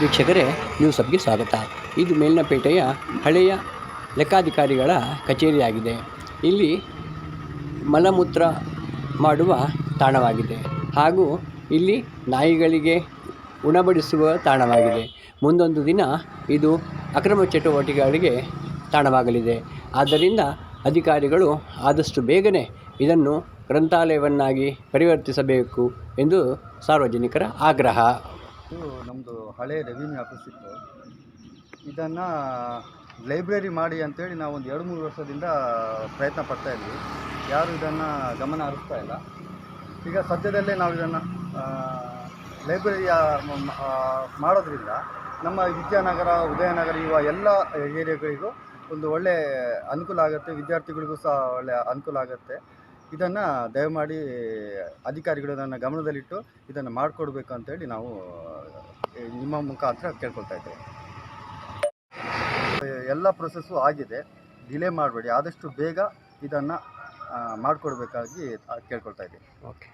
ವೀಕ್ಷಕರೇ ನ್ಯೂಸ್ ಅಪ್ಗೆ ಸ್ವಾಗತ. ಇದು ಮೇಲಿನಪೇಟೆಯ ಹಳೆಯ ಲೆಕ್ಕಾಧಿಕಾರಿಗಳ ಕಚೇರಿಯಾಗಿದೆ. ಇಲ್ಲಿ ಮಲಮೂತ್ರ ಮಾಡುವ ತಾಣವಾಗಿದೆ ಹಾಗೂ ಇಲ್ಲಿ ನಾಯಿಗಳಿಗೆ ಉಣಬಡಿಸುವ ತಾಣವಾಗಿದೆ. ಮುಂದೊಂದು ದಿನ ಇದು ಅಕ್ರಮ ಚಟುವಟಿಕೆಗಳಿಗೆ ತಾಣವಾಗಲಿದೆ. ಆದ್ದರಿಂದ ಅಧಿಕಾರಿಗಳು ಆದಷ್ಟು ಬೇಗನೆ ಇದನ್ನು ಗ್ರಂಥಾಲಯವನ್ನಾಗಿ ಪರಿವರ್ತಿಸಬೇಕು ಎಂದು ಸಾರ್ವಜನಿಕರ ಆಗ್ರಹ. ಇದು ನಮ್ಮದು ಹಳೆ ರೆವಿನ್ಯೂ ಆಫೀಸ್ ಇತ್ತು. ಇದನ್ನು ಲೈಬ್ರರಿ ಮಾಡಿ ಅಂತೇಳಿ ನಾವು ಒಂದು ಎರಡು ಮೂರು ವರ್ಷದಿಂದ ಪ್ರಯತ್ನ ಪಡ್ತಾ ಇದ್ವಿ. ಯಾರು ಇದನ್ನು ಗಮನ ಹರಿಸ್ತಾ ಇಲ್ಲ. ಈಗ ಸದ್ಯದಲ್ಲೇ ನಾವು ಇದನ್ನು ಲೈಬ್ರರಿಯ ಮಾಡೋದ್ರಿಂದ ನಮ್ಮ ವಿದ್ಯಾನಗರ, ಉದಯನಗರ ಇವ ಎಲ್ಲ ಏರಿಯಾಗಳಿಗೂ ಒಂದು ಒಳ್ಳೆ ಅನುಕೂಲ ಆಗುತ್ತೆ. ವಿದ್ಯಾರ್ಥಿಗಳಿಗೂ ಸಹ ಒಳ್ಳೆ ಅನುಕೂಲ ಆಗುತ್ತೆ. ಇದನ್ನು ದಯಮಾಡಿ ಅಧಿಕಾರಿಗಳು ನನ್ನ ಗಮನದಲ್ಲಿಟ್ಟು ಇದನ್ನು ಮಾಡಿಕೊಡ್ಬೇಕು ಅಂತೇಳಿ ನಾವು ನಿಮ್ಮ ಮುಖಾಂತರ ಕೇಳ್ಕೊಳ್ತಾ ಇದ್ದೇವೆ. ಎಲ್ಲ ಪ್ರೊಸೆಸ್ಸು ಆಗಿದೆ. ಡಿಲೇ ಮಾಡಬೇಡಿ. ಆದಷ್ಟು ಬೇಗ ಇದನ್ನು ಮಾಡಿಕೊಡ್ಬೇಕಾಗಿ ಕೇಳ್ಕೊಳ್ತಾ ಇದ್ದೀವಿ. ಓಕೆ